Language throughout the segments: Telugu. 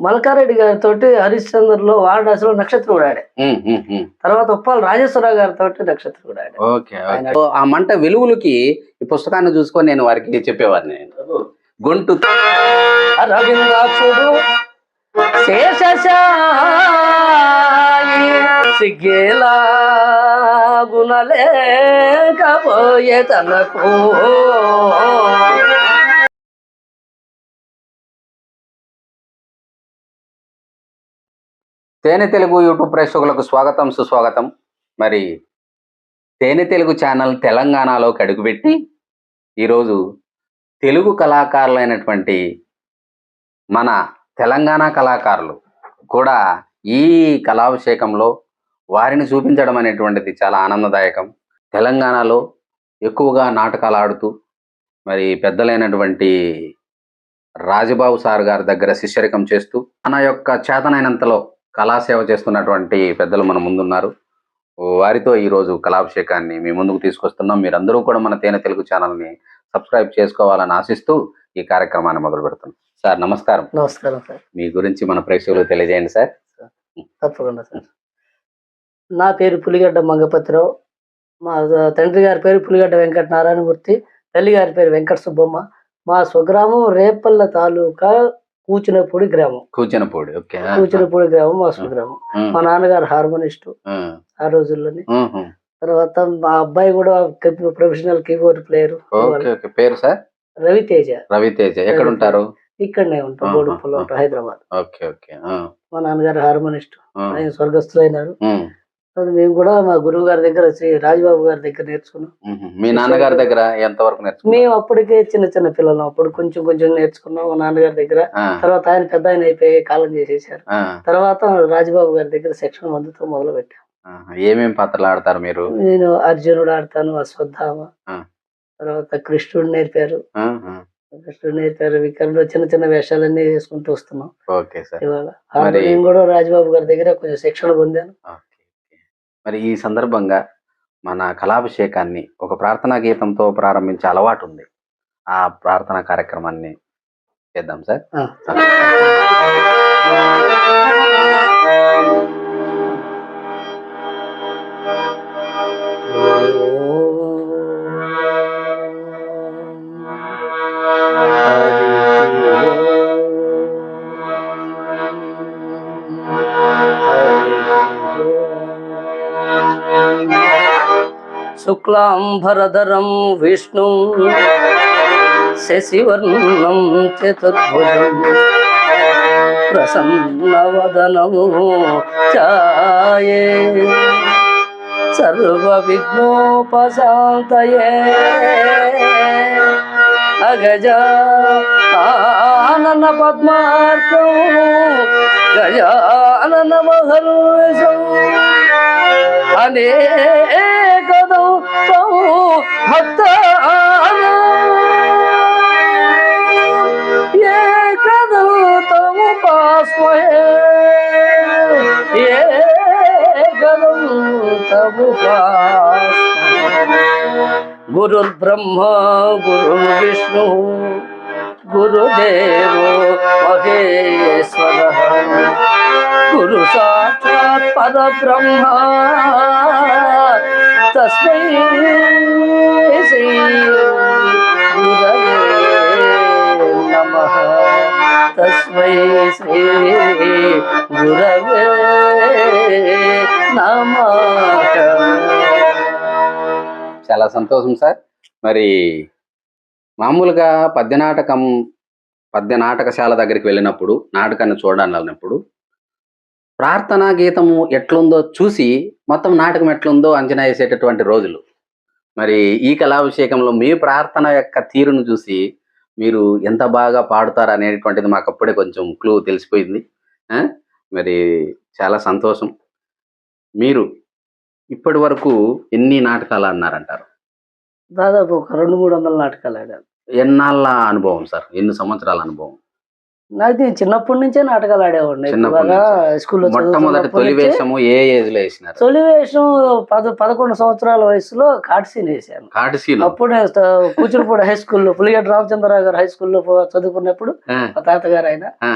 మల్కారెడ్డి గారితో హరిశ్చంద్రలో వారణాసిలో నక్షత్రం కూడా ఆడే. తర్వాత ఉప్పాల రాజేశ్వరరావు గారితో నక్షత్రం కూడా ఆడే ఓకే ఆ మంట వెలుగులకి ఈ పుస్తకాన్ని చూసుకొని నేను వారికి చెప్పేవాడిని. నేను గొంతు రవీంద్రాక్షుడు సిగ్గేలా గుణలేకపోయే తనకు. తేనె తెలుగు యూట్యూబ్ ప్రేక్షకులకు స్వాగతం సుస్వాగతం. మరి తేనె తెలుగు ఛానల్ తెలంగాణలోకి అడుగుపెట్టి ఈరోజు తెలుగు కళాకారులైనటువంటి మన తెలంగాణ కళాకారులు కూడా ఈ కళాభిషేకంలో వారిని చూపించడం అనేటువంటిది చాలా ఆనందదాయకం. తెలంగాణలో ఎక్కువగా నాటకాలు ఆడుతూ మరి పెద్దలైనటువంటి రాజబాబు సార్ గారి దగ్గర శిష్యరికం చేస్తూ మన యొక్క చేతనైనంతలో కళాసేవ చేస్తున్నటువంటి పెద్దలు మన ముందున్నారు. వారితో ఈరోజు కళాభిషేకాన్ని మీ ముందుకు తీసుకొస్తున్నాం. మీరందరూ కూడా మన తేనె తెలుగు ఛానల్ని సబ్స్క్రైబ్ చేసుకోవాలని ఆశిస్తూ ఈ కార్యక్రమాన్ని మొదలు పెడుతున్నాం. సార్ నమస్కారం. నమస్కారం సార్. మీ గురించి మన ప్రేక్షకులకు తెలియజేయండి సార్. తప్పకుండా సార్. నా పేరు పులిగడ్డ మంగపతిరావు. మా తండ్రి గారి పేరు పులిగడ్డ వెంకట నారాయణమూర్తి తల్లి గారి పేరు వెంకట సుబ్బమ్మ. మా స్వగ్రామం రేపల్ల తాలూకా కూచినపూడి గ్రామం. కూచినపూడి ఓకే. కూచినపూడి గ్రామం మా స్వగ్రామం ఉమ్, మా నాన్నగారు హార్మోనిస్టు ఆ. రోజుల్లోని. తర్వాత మా అబ్బాయి కూడా ప్రొఫెషనల్ కీబోర్డ్ ప్లేయర్. పేరు సార్? రవితేజ. రవితేజ. ఎక్కడ ఉంటారు? ఇక్కడనే ఉంటాం ఆహా. హైదరాబాద్. Okay okay. మా నాన్నగారు హార్మోనిస్ట్. ఆయన స్వర్గస్థులైనారు. అది మేము కూడా మా గురువు గారి దగ్గర శ్రీ రాజబాబు గారి దగ్గర నేర్చుకున్నాం. మీ నాన్నగారి దగ్గర ఎంత వరకు నేర్చుకున్నారు? మేము అప్పటికే చిన్న చిన్న పిల్లలం. అప్పుడు కొంచెం కొంచెం నేర్చుకున్నాం మా నాన్నగారి దగ్గర. తర్వాత ఆయన పెద్ద ఆయన అయిపోయి కాలం చేసేసారు. తర్వాత రాజబాబు గారి దగ్గర సెక్షన్ మందుతో మొదలు పెట్టాం ఆ. ఏమేం పాత్రలు ఆడతారు మీరు? నేను అర్జునుడు ఆడతాను అశ్వత్థామ. తర్వాత కృష్ణుడు నేర్పారు. కృష్ణుడు నేర్పారు. విక్రమంలో చిన్న చిన్న వేషాలన్నీ వేసుకుంటూ వస్తున్నాం ఇవాళ. హార్మోనియం కూడా రాజబాబు గారి దగ్గర కొంచెం శిక్షణ పొందాను. మరి ఈ సందర్భంగా మన కళాభిషేకాన్ని ఒక ప్రార్థనా గీతంతో ప్రారంభించే అలవాటు ఉంది ఆ ప్రార్థనా కార్యక్రమాన్ని చేద్దాం సార్ ఆ. शुक्लाम्भरधरं विष्णुं शशिवर्णं चतुर्भुजं प्रसन्नवदनमो चाये। सर्वविघ्नोपशान्तये अगजा आननपद्मार्कौ गजाननमहर्षौ अनेक భక్తాన ఏకదం తముపాస్మహే ఏకదం తముపాస్మహే గురుర్బ్రహ్మ గురుర్విష్ణు గురుదేవో మహేశ్వర. గురు సాక్షాత్ పరబ్రహ్మ తస్మై శ్రీ గురవే తస్మై శ్రీ గురవే నమ చాలా సంతోషం సార్. మరి మామూలుగా పద్య నాటకం పద్య నాటకశాల దగ్గరికి వెళ్ళినప్పుడు నాటకాన్ని చూడాలన్నప్పుడు ప్రార్థనా గీతము ఎట్లుందో చూసి మొత్తం నాటకం ఎట్లుందో అంచనా వేసేటటువంటి రోజులు. మరి ఈ కళాభిషేకంలో మీ ప్రార్థన యొక్క తీరును చూసి మీరు ఎంత బాగా పాడుతారు అనేటువంటిది మాకు అప్పుడే కొంచెం క్లూ తెలిసిపోయింది? మరి చాలా సంతోషం. మీరు ఇప్పటి వరకు ఎన్ని నాటకాలు అన్నారంటారు దాదాపు ఒక రెండు మూడు వందల నాటకాలు ఆడాను. ఎన్నాళ్ళ అనుభవం సార్? ఎన్ని సంవత్సరాల అనుభవం? నాకు చిన్నప్పటి నుంచే నాటకాలు ఆడేవాడిని. స్కూల్లో తొలి వేషము ఏ ఏజ్లో వేసినారు? తొలి వేషం పద పదకొండు సంవత్సరాల వయసులో కాట్సీన్ వేసాను కాటిసీలో అప్పుడు కూచిపూడి హై స్కూల్లో పులిగడ్డ రామచంద్రరావు గారు హై స్కూల్లో చదువుకున్నప్పుడు మా తాతగారు ఆయన ఆ.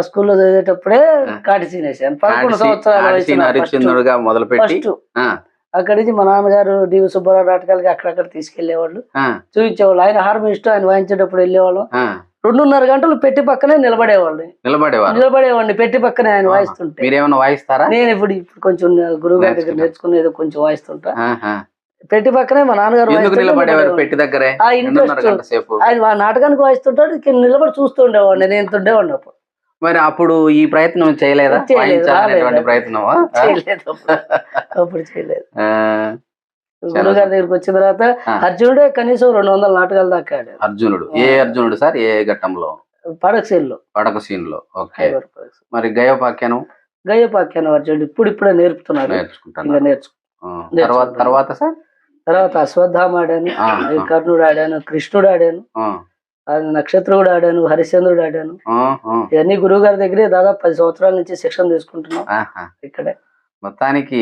స్కూల్లో చదివేటప్పుడే. కాటిసీన్ వేసాను పదకొండు సంవత్సరాల కాటిసీని వయసు మొదలుపెట్టి అక్కడి నుంచి మా నాన్నగారు డివి సుబ్బారావు నాటకాలకి అక్కడక్కడ తీసుకెళ్ళేవాళ్ళు చూపించేవాళ్ళు. ఆయన హార్మోనిస్ట్ ఆయన వాయించేటప్పుడు వెళ్ళేవాళ్ళం. రెండున్నర గంటలు పెట్టి పక్కనే నిలబడేవాళ్ళు నిలబడేవారు. నిలబడేవాడిని పెట్టి పక్కనే ఆయన. వాయిస్తుంటే. మీరేమన్నా వాయిస్తారా? నేను ఇప్పుడు ఇప్పుడు కొంచెం గురువు గారి దగ్గర. నేర్చుకునేది కొంచెం వాయిస్తుంటా. పెట్టి పక్కనే మా నాన్నగారు నిలబడేవారు. పెట్టి దగ్గరే? ఆ ఇంట్రెస్ట్. ఆయన నాటకానికి వాయిస్తుంటాడు నిలబడి చూస్తూ ఉండేవాడిని. నేను ఉండేవాడిని అప్పుడు. మరి అప్పుడు ఈ ప్రయత్నం చేయలేదా? ఆ? చేయలేదు అప్పుడు. చేయలేదు. ఆ, గురువు గారి దగ్గరికి వచ్చిన తర్వాత. అర్జునుడే కనీసం రెండు వందల నాటకాలు దాకా ఆడాడు అర్జునుడు. ఏ అర్జునుడు సార్? ఏ ఘట్టంలో? పడక సీన్లో ఓకే. హైదరాబాద్ పడకశీల. మరి గయోపాఖ్యానం? గయ్యపాఖ్యానం అర్జునుడు ఇప్పుడు ఇప్పుడే నేర్పుతున్నారు ఇంకా నేర్చుకుంటాను నేర్చు ఆ, తర్వాత తర్వాత సార్? తర్వాత అశ్వత్థామ ఆడాను కర్ణుడు ఆడాను కృష్ణుడు ఆడాను నక్షత్రుడు ఆడాను హరిశ్చంద్రుడు ఆడాను. ఇవన్నీ గురువు గారి దగ్గరే దాదాపు పది సంవత్సరాల నుంచి శిక్షణ తీసుకుంటున్నాం. ఇక్కడే. మొత్తానికి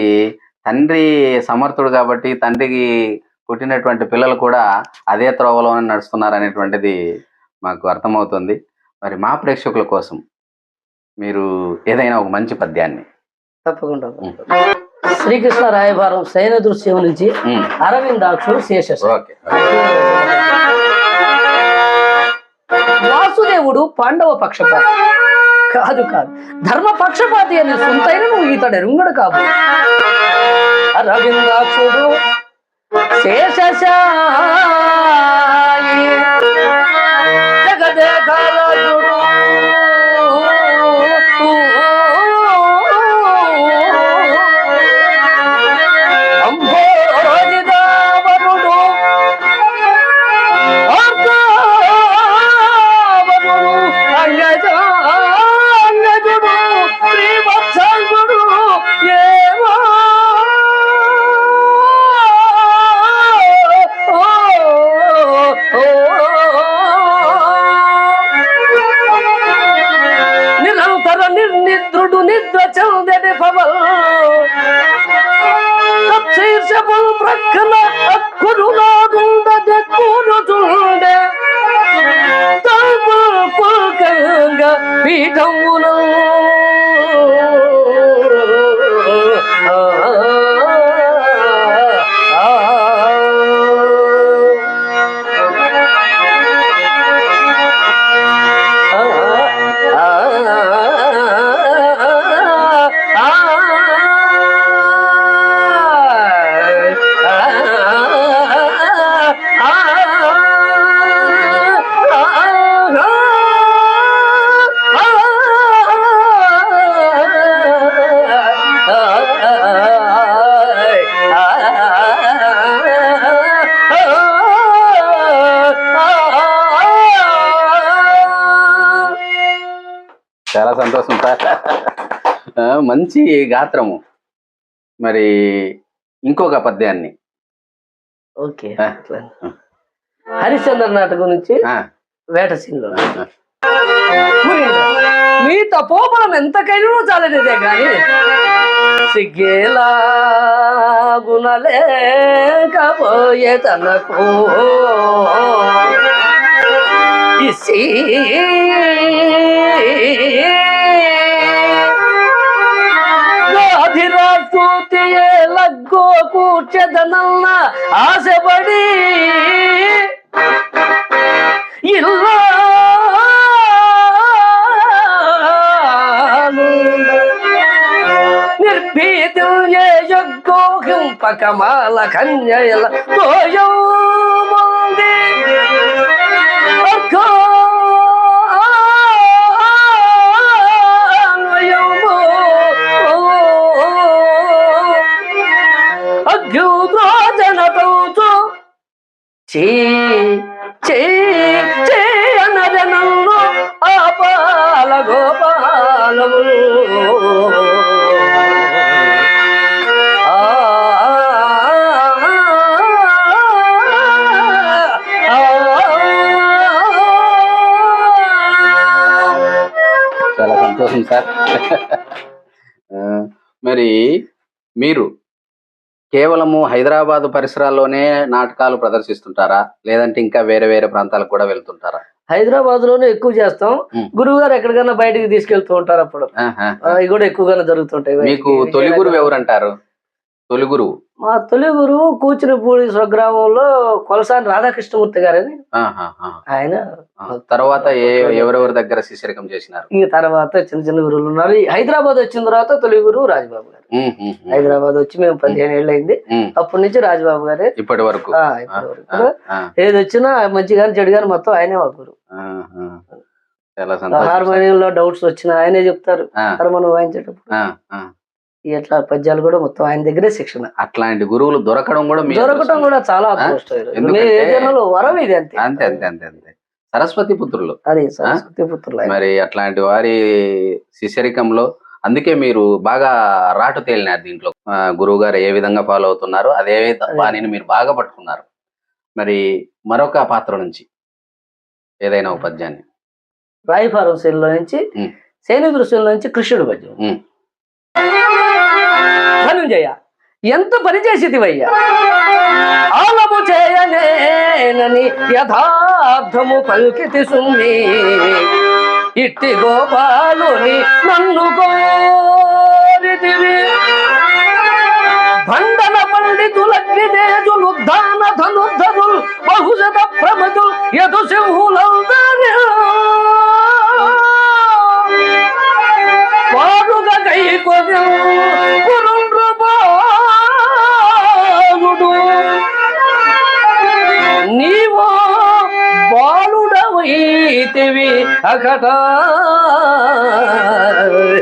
తండ్రి సమర్థుడు కాబట్టి తండ్రికి పుట్టినటువంటి పిల్లలు కూడా అదే త్రోవలోనే నడుస్తున్నారు అనేటువంటిది మాకు అర్థమవుతుంది. మరి మా ప్రేక్షకుల కోసం మీరు ఏదైనా ఒక మంచి పద్యాన్ని. తప్పకుండా. శ్రీకృష్ణ రాయభారం సైన దృశ్యం నుంచి ఉమ్, అరవిందాక్షుడు శేష ఓకే. వాసుదేవుడు పాండవ పక్షపాతి. కాదు కాదు. ధర్మ పక్షపాతి అనే సొంతైన నువ్వు ఇతడు ఎరుంగడు కాదు అరవిందాక్షుడు శేషశాయి. జగదేకరాజుడు పీఠమున చాలా మంచి గాత్రము. మరి ఇంకొక పద్యాన్ని. ఓకే. హరిశ్చంద్ర నాటకం నుంచి ఆ, వేట సీన్లో. మీ తపోబలం ఎంతకైనా చాలనిదే గాని సిగ్గేలా గుణలేకపోయే తనకు ఇసి గాధిరాజూతియే లగ్గో కూర్చెదనన్న ఆశపడి నిర్భీతం యజ్ఞోహింపకమాల కన్యల తోయం మంది చే చే చే అనర ఆపాల గోపాలము ఆ, చాలా సంతోషం సార్. మరి మీరు కేవలము హైదరాబాద్ పరిసరాల్లోనే నాటకాలు ప్రదర్శిస్తుంటారా? లేదంటే ఇంకా వేరే వేరే ప్రాంతాలకు కూడా వెళ్తుంటారా? హైదరాబాద్లోనే ఎక్కువ చేస్తాం. గురువు గారు ఎక్కడికైనా బయటికి తీసుకెళ్తూ ఉంటారు అప్పుడు. ఇవి కూడా ఎక్కువగానే జరుగుతుంటాయి. మీకు తొలి గురువు ఎవరంటారు? తొలి గురువు మా తొలి గురువు కూచినపూడి స్వగ్రామంలో కొలసాని రాధాకృష్ణమూర్తి గారని. ఆయన తర్వాత ఎవరెవరి దగ్గర శిష్యరికం చేసినారు? ఈ తర్వాత చిన్న చిన్న గురువులు ఉన్నారు. హైదరాబాద్ వచ్చిన తర్వాత తొలి గురువు రాజబాబు గారు. హైదరాబాద్ వచ్చి మేము పదిహేను ఏళ్ళు అయింది. అప్పటి నుంచి రాజబాబు గారే. ఇప్పటి వరకు. ఏది వచ్చినా మంచి కానీ చెడు కానీ మొత్తం ఆయనే మా గురువు. హార్మోనియంలో డౌట్స్ వచ్చినా ఆయనే చెప్తారు. హార్మోనియం వాయించేటప్పుడు. ఇట్లా పద్యాలు కూడా మొత్తం ఆయన దగ్గరే శిక్షణ అట్లాంటి గురువులు దొరకడం కూడా అదృష్టం. కూడా చాలా వరం ఇది అంతే అంతే అంతే అంతే అంతే సరస్వతి పుత్రులు అది సరస్వతి పుత్రులు. మరి అట్లాంటి వారి శిష్యరికంలో అందుకే మీరు బాగా రాటు తేలినారు దీంట్లో గురువు గారు ఏ విధంగా ఫాలో అవుతున్నారు అదే. వాణిని మీరు బాగా పట్టుకున్నారు మరి మరొక పాత్ర నుంచి ఏదైనా ఒక పద్యాన్ని రాయఫారం శైలిలో నుంచి. శైని దృశ్యంలో నుంచి కృష్ణుడు పద్యం. ధనుంజయ ఎంత పని చేసిదివయ్యా? ఆలము చేయనేనని యథార్థము పలికితి సుమ్మి ఇట్టి గోపాలుని నన్ను కోరితివి. భండన పండితులగ్నిదేజులు దాన ధనుర్ధరులు బహుశత ప్రమతులు యదు సింహులం బాలుడవైతివి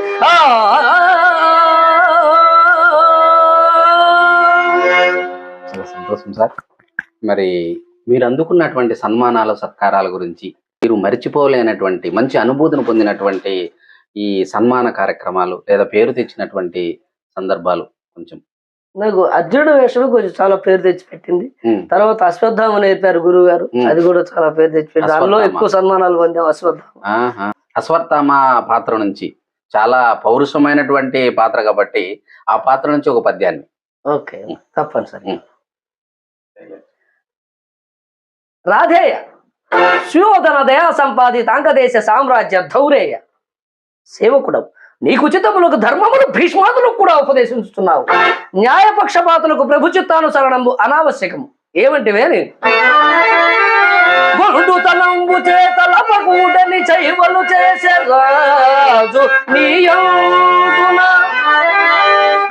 చాలా సంతోషం సార్. మరి మీరు అందుకున్నటువంటి సన్మానాల సత్కారాల గురించి మీరు మర్చిపోలేనటువంటి మంచి అనుభూతిని పొందినటువంటి ఈ సన్మాన కార్యక్రమాలు లేదా పేరు తెచ్చినటువంటి సందర్భాలు కొంచెం నాకు అర్జునుడు వేషమే కొంచెం చాలా పేరు తెచ్చి పెట్టింది ఉమ్, తర్వాత అశ్వత్థామ నేర్పారు గురువు గారు. అది కూడా చాలా పేరు తెచ్చి దానిలో. ఎక్కువ సన్మానాలు పొందాం అశ్వత్థామ. అశ్వత్థామ పాత్ర నుంచి చాలా పౌరుషమైనటువంటి పాత్ర కాబట్టి ఆ పాత్ర నుంచి ఒక పద్యాన్ని. ఓకే తప్పనిసరి. రాధేయ సుయోధన దయా సంపాదిత అంగదేశ సామ్రాజ్య ధౌరేయ. సేవకుడవు. నీకు ఉచితములకు ధర్మములు భీష్మాదులకు కూడా ఉపదేశిస్తున్నావు న్యాయపక్షపాతులకు ప్రభు చిత్తానుసరణము అనావశ్యకము ఏమంటివేని గొండు తలంబు చేతలపకూడని చైవలు చేసే రాజు నీయందున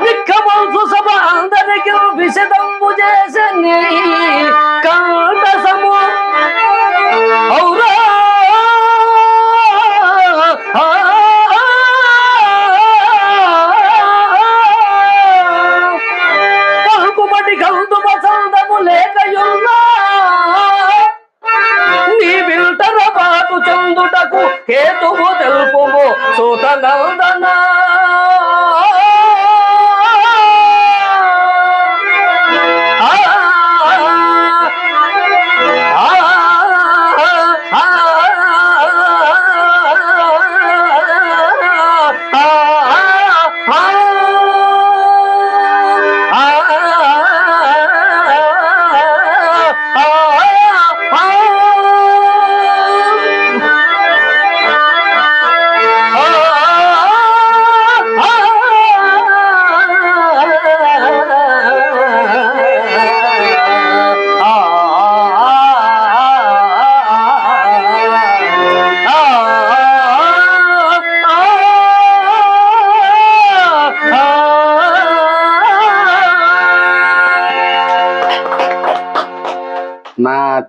నిక్కమంచు సభ అందరికి విషదంబు చేసే నీ కంఠసము ఔరా కేతువు హేతువు తెలుపుము. సూతనందన నా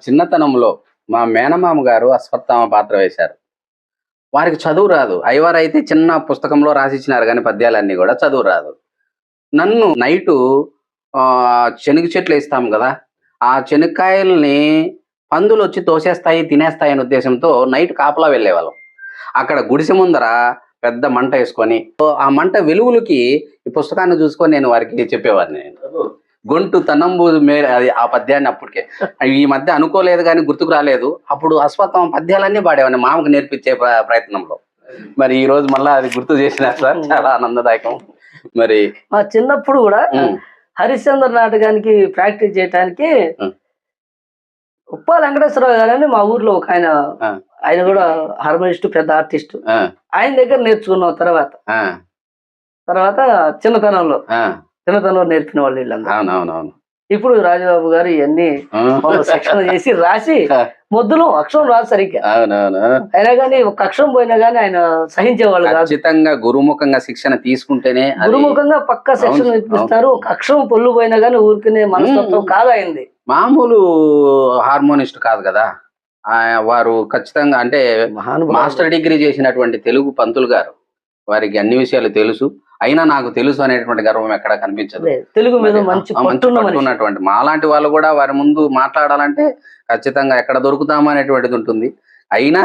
చిన్నతనంలో మా మేనమామ గారు అశ్వత్థామ పాత్ర వేశారు. వారికి చదువు రాదు. అయ్యవారు అయితే చిన్న పుస్తకంలో రాసిచ్చినారు కానీ పద్యాలన్నీ కూడా చదువు రాదు. నన్ను నైటు ఆ, శనగ చెట్లు వేస్తాం కదా ఆ శనక్కాయల్ని పందులు వచ్చి తోసేస్తాయి తినేస్తాయి అనే ఉద్దేశంతో నైట్ కాపలా వెళ్ళేవాళ్ళం. అక్కడ గుడిసె ముందర పెద్ద మంట వేసుకొని ఆ మంట వెలుగులకి ఈ పుస్తకాన్ని చూసుకొని నేను వారికి చెప్పేవాడిని. నేను గొంటు తనంబు మే అది ఆ పద్యాన్ని అప్పటికే. ఈ మధ్య అనుకోలేదు కానీ గుర్తుకు రాలేదు. అప్పుడు అశ్వత్థం పద్యాలన్నీ పాడేవాడిని మామకు నేర్పించే ప్ర- ప్రయత్నంలో. మరి ఈ రోజు మళ్ళీ అది గుర్తు చేసిన సార్ చాలా ఆనందదాయకం. మరి మా చిన్నప్పుడు కూడా హరిశ్చంద్ర నాటకానికి ప్రాక్టీస్ చేయడానికి ఉం. ఉప్పాల వెంకటేశ్వరరావు గారు అని మా ఊర్లో ఒక ఆయన. ఆయన కూడా హార్మోనిస్ట్ పెద్ద ఆర్టిస్ట్. ఆయన దగ్గర నేర్చుకున్నాం తర్వాత. తర్వాత చిన్నతనంలో. చిన్నతనంలో నేర్పిన వాళ్ళు వీళ్ళందరూ. అవునవునవును. ఇప్పుడు రాజబాబు గారు ఇవన్నీ శిక్షణ చేసి రాసి మొద్దులు అక్షరం రాదు సరిగ్గా. అయినా కానీ ఒక అక్షరం పోయినా కానీ ఆయన సహించేవాళ్ళు ఖచ్చితంగా గురుముఖంగా శిక్షణ తీసుకుంటేనే గురుముఖంగా పక్క శిక్షణ ఇప్పిస్తారు. ఒక అక్షరం పొల్లు పోయినా కానీ ఊరికనే మనస్తత్వం. కాదు అయింది మామూలు హార్మోనిస్ట్ కాదు కదా. వారు ఖచ్చితంగా అంటే. మాస్టర్ డిగ్రీ చేసినటువంటి తెలుగు పంతులు గారు. వారికి అన్ని విషయాలు తెలుసు. అయినా నాకు తెలుసు అనేటువంటి గర్వం ఎక్కడ కనిపించదు. తెలుగు మీద మంచి ఉన్నటువంటి మాలాంటి వాళ్ళు కూడా వారి ముందు మాట్లాడాలంటే ఖచ్చితంగా ఎక్కడ దొరుకుతామా అనేటువంటిది ఉంటుంది. అయినా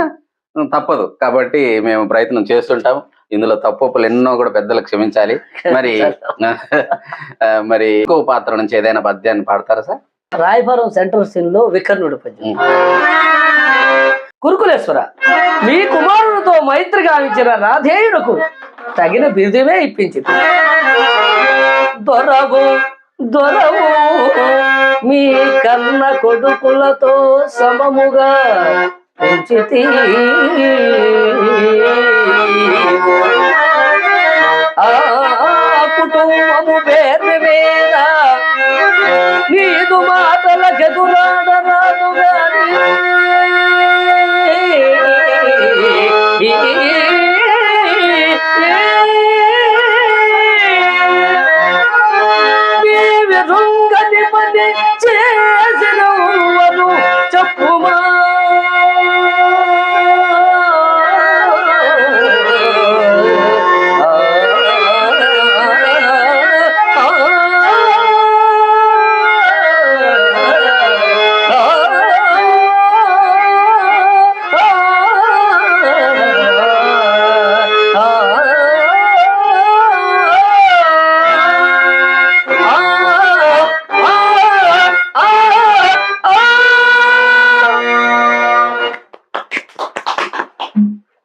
తప్పదు. కాబట్టి మేము ప్రయత్నం చేస్తుంటాం. ఇందులో తప్పులు ఎన్నో కూడా పెద్దలు క్షమించాలి. మరి మరి ఇంకో పాత్ర నుంచి ఏదైనా పద్యాన్ని పాడతారా సార్? రాయపురం సెంట్రల్ సీన్లో వికర్ణుడు పద్యం. కురుకులేశ్వర మీ కుమారుడితో మైత్రి గావించిన రాధేయుడుకు తగిన బిరుదువే ఇప్పించింది. దొరవు దొరవు మీ కన్న కొడుకులతో సమముగా పెంచితి. ఆ కుటుంబము పేరు మీద నీదు మాటల గెదురాడరాదు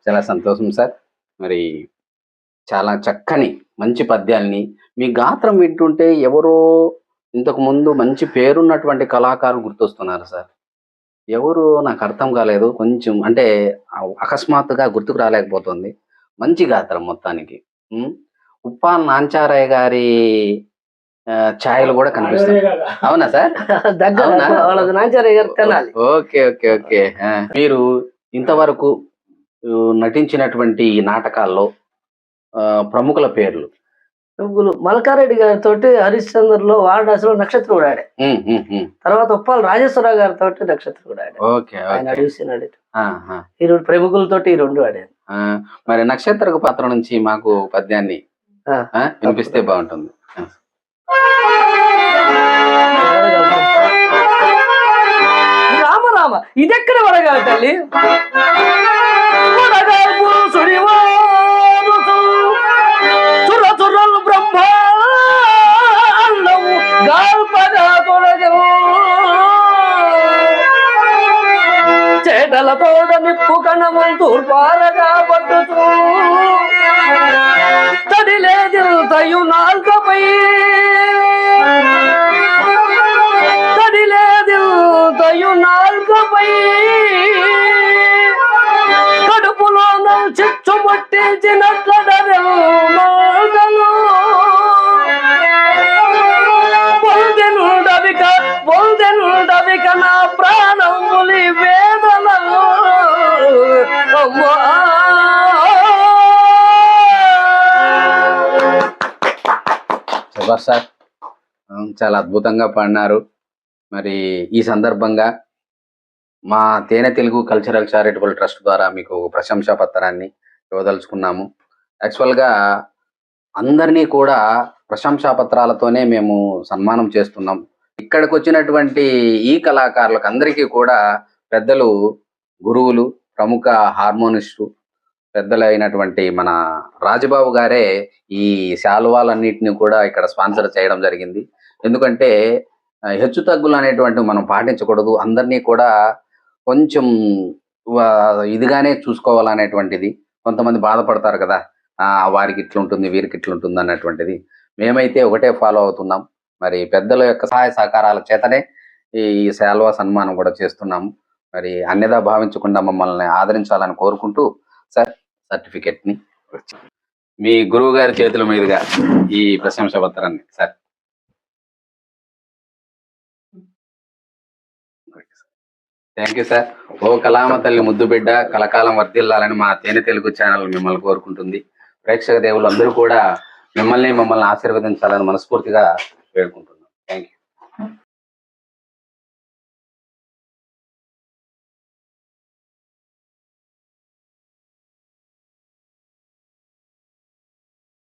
చాలా సంతోషం సార్. మరి చాలా చక్కని మంచి పద్యాల్ని మీ గాత్రం వింటుంటే ఎవరో ఇంతకు ముందు మంచి పేరున్నటువంటి కళాకారులు గుర్తొస్తున్నారు సార్. ఎవరు నాకు అర్థం కాలేదు. కొంచెం అంటే అకస్మాత్తుగా గుర్తుకు రాలేకపోతుంది. మంచి గాత్రం మొత్తానికి. ఉం? ఉప్పాల్ నాంచారయ్య గారి ఛాయలు కూడా కనిపిస్తాయి. అవునా సార్? దగ్గర. గారు ఓకే ఓకే ఓకే. మీరు ఇంతవరకు నటించినటువంటి ఈ నాటకాల్లో ప్రముఖుల పేర్లు. నువ్వులు మల్కారెడ్డి గారితో హరిశ్చంద్రలో వారణాసిలో నక్షత్రం కూడా ఆడే. తర్వాత ఉప్పాల రాజేశ్వరరావు గారితో నక్షత్రం కూడా ఆడే ఆయన అడిగిస్తున్నాడు ఈ రెండు ప్రముఖులతోటి ఈ రెండు ఆడాను. మరి నక్షత్రకు పాత్ర నుంచి మాకు పద్యాన్ని వినిపిస్తే బాగుంటుంది. రామ రామ ఇదెక్కడ వడగా తల్లి? చేటల తోడ నిప్పు కణము తూర్పారగా పట్టుతూ తడిలేదు తయు నాల్కపై శభాష్ సార్. చాలా అద్భుతంగా పాడినారు. మరి ఈ సందర్భంగా మా తేనె తెలుగు కల్చరల్ చారిటబుల్ ట్రస్ట్ ద్వారా మీకు ప్రశంసా పత్రాన్ని ఇవ్వదలుచుకున్నాము. యాక్చువల్గా అందరినీ కూడా ప్రశంసా పత్రాలతోనే మేము సన్మానం చేస్తున్నాం. ఇక్కడికి వచ్చినటువంటి ఈ కళాకారులకు అందరికీ కూడా పెద్దలు గురువులు ప్రముఖ హార్మోనిస్టు పెద్దలైనటువంటి మన రాజబాబు గారే ఈ శాలువాలన్నింటినీ కూడా ఇక్కడ స్పాన్సర్ చేయడం జరిగింది. ఎందుకంటే హెచ్చు తగ్గులు అనేటువంటివి మనం పాటించకూడదు. అందరినీ కూడా కొంచెం ఇదిగానే చూసుకోవాలనేటువంటిది. కొంతమంది బాధపడతారు కదా వారికి ఇట్లుంటుంది వీరికి ఇట్లుంటుంది అన్నటువంటిది. మేమైతే ఒకటే ఫాలో అవుతున్నాం. మరి పెద్దల యొక్క సహాయ సహకారాల చేతనే ఈ శాల్వా సన్మానం కూడా చేస్తున్నాము. మరి అన్యదా భావించకుండా మమ్మల్ని ఆదరించాలని కోరుకుంటూ సార్ సర్టిఫికెట్ని మీ గురువు గారి చేతుల మీదుగా ఈ ప్రశంస పత్రాన్ని సార్. థ్యాంక్ యూ సార్ ఓ కళామ తల్లి ముద్దు బిడ్డ కలకాలం వర్ధిల్లాలని మా తేనె తెలుగు ఛానల్ మిమ్మల్ని కోరుకుంటుంది. ప్రేక్షక దేవులు అందరూ కూడా మిమ్మల్ని మమ్మల్ని ఆశీర్వదించాలని మనస్ఫూర్తిగా వేడుకుంటున్నారు